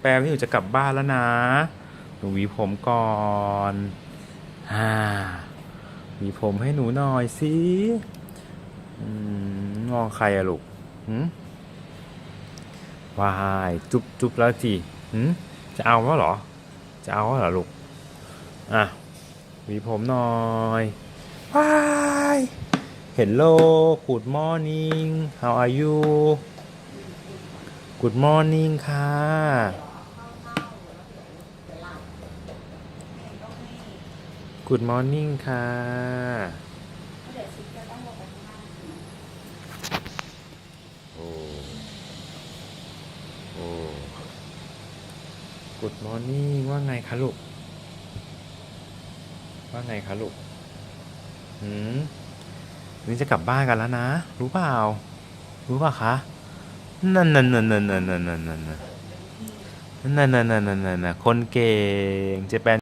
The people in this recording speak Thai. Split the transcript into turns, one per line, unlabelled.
แปลที่หนูจะกลับบ้านแล้วนะ หนูหวีผมก่อนอ่าหวีผมให้หนูหน่อยสิอืมงใครอะลูกหืมวายจุบจุบแล้วจีหืมจะเอาแล้วเหรอ จะเอาแล้วเหรอลูก อะหวีผมหน่อยว้าย Hello Good morning How are you Good morning ค่ะ Good morning ค่ะ โอ้ โอ้ Good morning ว่าไงคะลูก ว่าไงคะลูก หืมนี่จะกลับบ้านกันแล้วนะ รู้เปล่า รู้เปล่าคะนั่นนั่นนั่นนั่นนั่นนั่นนั่นนั่นนั่นนั่นนั่นนั่นนั่นคนเก่งเจแปน